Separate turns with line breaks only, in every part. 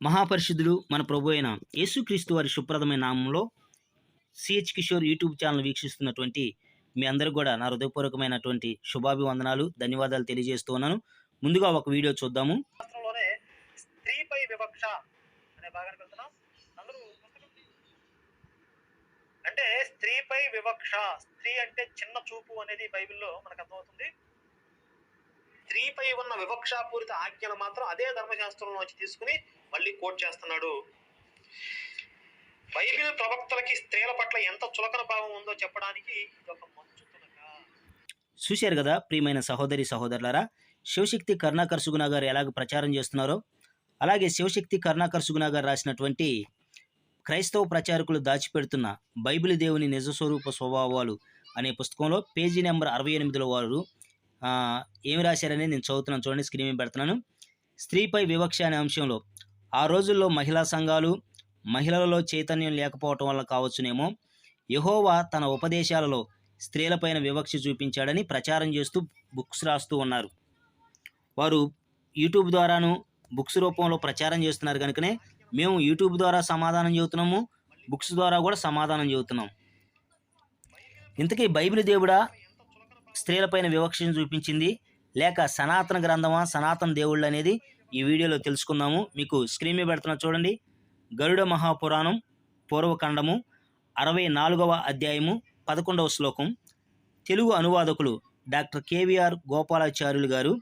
మహాపరిశుద్ధుడు మన ప్రభు అయిన యేసుక్రీస్తు వారి శుభ్రదమైన నామంలో సిహెచ్ కిషోర్ యూట్యూబ్ ఛానల్ వీక్షిస్తున్నటువంటి మీ అందరికి కూడా నా హృదయపూర్వకమైనటువంటి శుభాభివందనాలు ధన్యవాదాలు తెలియజేస్తూ ఉన్నాను. ముందుగా ఒక వీడియో చూద్దాము.
స్త్రీపై వివక్ష అనే అంటే స్త్రీపై వివక్ష స్త్రీ అంటే చిన్న చూపు అనేది బైబిల్లో మనకు అర్థమవుతుంది. స్త్రీపై ఉన్న వివక్షాపూరిత ఆజ్ఞలు మాత్రం అదే ధర్మశాస్త్రంలో వచ్చి తీసుకుని మళ్ళీ కోట్ చేస్తున్నాడు. బైబిల్ ప్రవక్తలకి స్త్రీల పట్ల ఎంత చులకన భావం ఉందో చెప్పడానికి ఇది ఒక మంచు
చూశారు కదా ప్రియమైన సహోదరి సహోదరులారా శివశక్తి కరుణాకర్ సుగుణ గారు ఎలాగ ప్రచారం చేస్తున్నారో అలాగే శివశక్తి కరుణాకర్ సుగుణ గారు రాసినటువంటి క్రైస్తవ ప్రచారకులు దాచిపెడుతున్న బైబిల్ దేవుని నిజ స్వరూప స్వభావాలు అనే పుస్తకంలో పేజీ నెంబర్ అరవై ఎనిమిదిలో వారు ఏమి రాశారని నేను చదువుతున్నాను. చూడండి స్క్రీన్ మీద పెడుతున్నాను. స్త్రీపై వివక్ష అనే అంశంలో ఆ రోజుల్లో మహిళా సంఘాలు మహిళలలో చైతన్యం లేకపోవటం వల్ల కావచ్చునేమో యహోవా తన ఉపదేశాలలో స్త్రీలపైన వివక్ష చూపించాడని ప్రచారం చేస్తూ బుక్స్ రాస్తూ ఉన్నారు. వారు యూట్యూబ్ ద్వారాను బుక్స్ రూపంలో ప్రచారం చేస్తున్నారు కనుకనే మేము యూట్యూబ్ ద్వారా సమాధానం చెబుతున్నాము బుక్స్ ద్వారా కూడా సమాధానం చెబుతున్నాం. ఇంతకీ బైబిల్ దేవుడా? స్త్రీలపైన వివక్షను చూపించింది. లేక సనాతన గ్రంథమా సనాతన దేవుళ్ళు అనేది ఈ వీడియోలో తెలుసుకుందాము. మీకు స్క్రీన్ మీద పెడుతున్నా చూడండి. గరుడ మహాపురాణం పూర్వఖండము అరవై నాలుగవ అధ్యాయము పదకొండవ శ్లోకం. Telugu అనువాదకులు doctor K V R Gopalacharyulu గారు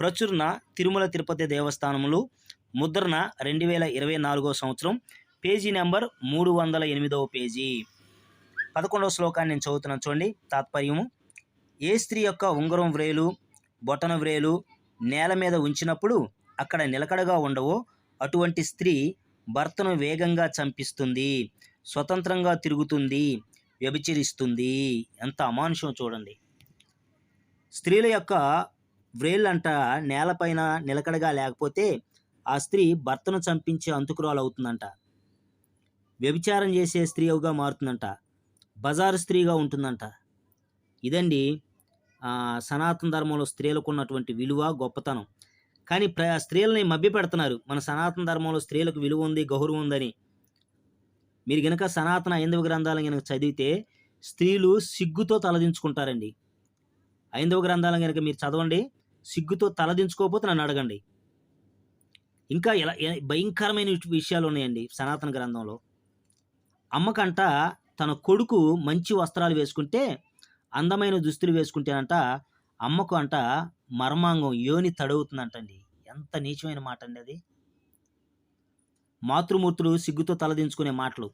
ప్రచురణ తిరుమల తిరుపతి దేవస్థానములు ముద్రణ రెండు వేల ఇరవై నాలుగవ సంవత్సరం పేజీ నెంబర్ మూడు వందల ఎనిమిదవ పేజీ. పదకొండవ శ్లోకాన్ని నేను చదువుతున్నాను చూడండి. తాత్పర్యము ఏ స్త్రీ యొక్క ఉంగరం వ్రేలు బొటన వ్రేలు నేల మీద ఉంచినప్పుడు అక్కడ నిలకడగా ఉండవో అటువంటి స్త్రీ భర్తను వేగంగా చంపిస్తుంది స్వతంత్రంగా తిరుగుతుంది వ్యభిచరిస్తుంది. ఎంత అమానుషం చూడండి. స్త్రీల యొక్క వ్రేళ్ళంట నేలపైన నిలకడగా లేకపోతే ఆ స్త్రీ భర్తను చంపించే అంతుకురాలు అవుతుందంట వ్యభిచారం చేసే స్త్రీగా మారుతుందంట. బజారు స్త్రీగా ఉంటుందంట. ఇదండి సనాతన ధర్మంలో స్త్రీలకు ఉన్నటువంటి విలువ గొప్పతనం. కానీ ప్ర స్త్రీలని మభ్య పెడుతున్నారు మన సనాతన ధర్మంలో స్త్రీలకు విలువ ఉంది గౌరవం ఉందని. మీరు గనక సనాతన ఐందవ గ్రంథాలను కనుక చదివితే స్త్రీలు సిగ్గుతో తలదించుకుంటారండి. ఐందవ గ్రంథాలను కనుక మీరు చదవండి సిగ్గుతో తలదించుకోకపోతే నన్ను అడగండి. ఇంకా ఎలా భయంకరమైన విషయాలు ఉన్నాయండి సనాతన గ్రంథంలో. అమ్మకంట తన కొడుకు మంచి వస్త్రాలు వేసుకుంటే అందమైన దుస్తులు వేసుకుంటేనంట అమ్మకు అంట మర్మాంగం యోని తడవుతుందంటండి. ఎంత నీచమైన మాట అండి అది. మాతృమూర్తులు సిగ్గుతో తలదించుకునే మాటలు.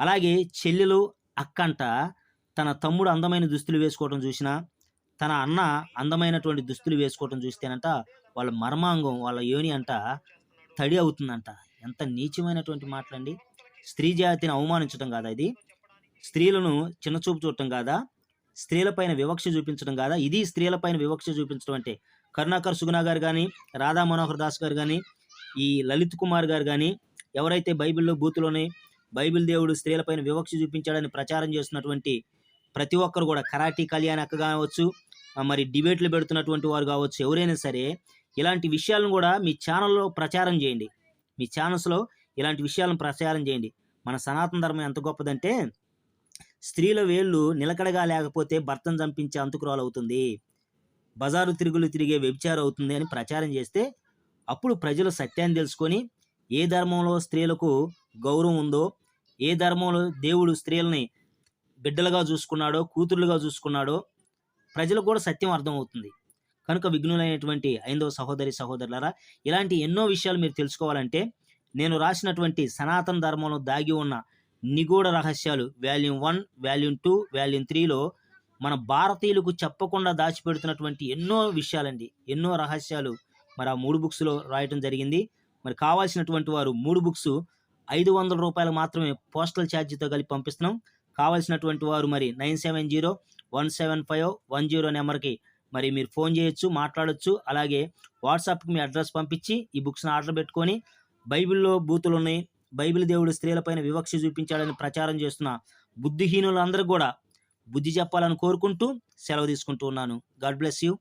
అలాగే చెల్లెలు అక్కంట తన తమ్ముడు అందమైన దుస్తులు వేసుకోవడం చూసినా తన అన్న అందమైనటువంటి దుస్తులు వేసుకోవడం చూస్తేనంట వాళ్ళ మర్మాంగం వాళ్ళ యోని అంట తడి అవుతుందంట. ఎంత నీచమైనటువంటి మాటలండి. స్త్రీ జాతిని అవమానించడం కాదా ఇది? స్త్రీలను చిన్నచూపు చూడటం కాదా? స్త్రీలపైన వివక్ష చూపించడం కాదా? ఇది స్త్రీలపైన వివక్ష చూపించడం అంటే కరుణాకర్ సుగుణ గారు కానీ రాధా మనోహర్ దాస్ గారు కానీ ఈ లలిత్ కుమార్ గారు కానీ ఎవరైతే బైబిల్లో బూతులోని బైబిల్ దేవుడు స్త్రీలపైన వివక్ష చూపించాడని ప్రచారం చేస్తున్నటువంటి ప్రతి ఒక్కరు కూడా కరాటీ కళ్యాణ్ అక్క కావచ్చు మరి డిబేట్లు పెడుతున్నటువంటి వారు కావచ్చు ఎవరైనా సరే ఇలాంటి విషయాలను కూడా మీ ఛానల్లో ప్రచారం చేయండి. మీ ఛానల్స్లో ఇలాంటి విషయాలను ప్రచారం చేయండి. మన సనాతన ధర్మం ఎంత గొప్పదంటే స్త్రీల వేళ్ళు నిలకడగా లేకపోతే భర్తను చంపించే అంతుకురాలు అవుతుంది బజారు తిరుగులు తిరిగే వ్యభిచారం అవుతుంది అని ప్రచారం చేస్తే అప్పుడు ప్రజలు సత్యాన్ని తెలుసుకొని ఏ ధర్మంలో స్త్రీలకు గౌరవం ఉందో ఏ ధర్మంలో దేవుడు స్త్రీలని బిడ్డలుగా చూసుకున్నాడో కూతుర్లుగా చూసుకున్నాడో ప్రజలకు కూడా సత్యం అర్థమవుతుంది. కనుక విఘ్నులైనటువంటి ఐదవ సహోదరి సహోదరులారా ఇలాంటి ఎన్నో విషయాలు మీరు తెలుసుకోవాలంటే నేను రాసినటువంటి సనాతన ధర్మంలో దాగి ఉన్న నిగూఢ రహస్యాలు. Volume one volume two volume త్రీలో మన భారతీయులకు చెప్పకుండా దాచిపెడుతున్నటువంటి ఎన్నో విషయాలండి. ఎన్నో రహస్యాలు. మరి ఆ మూడు బుక్స్లో రాయటం జరిగింది. మరి కావాల్సినటువంటి వారు మూడు బుక్స్ ఐదు వందల రూపాయలు మాత్రమే పోస్టల్ ఛార్జీతో కలిపి పంపిస్తున్నాం. కావాల్సినటువంటి వారు మరి nine seven zero one seven five one zero నెంబర్కి మరి మీరు ఫోన్ చేయొచ్చు మాట్లాడొచ్చు. అలాగే వాట్సాప్కి మీ అడ్రస్ పంపించి ఈ బుక్స్ని ఆర్డర్ పెట్టుకొని బైబిల్లో బూతులు ఉన్నాయి బైబిల్ దేవుడు స్త్రీలపైన వివక్ష చూపించాడని ప్రచారం చేస్తున్న బుద్ధిహీనులందరూ కూడా బుద్ధి చెప్పాలని కోరుకుంటూ సెలవు తీసుకుంటూ ఉన్నాను. God bless you.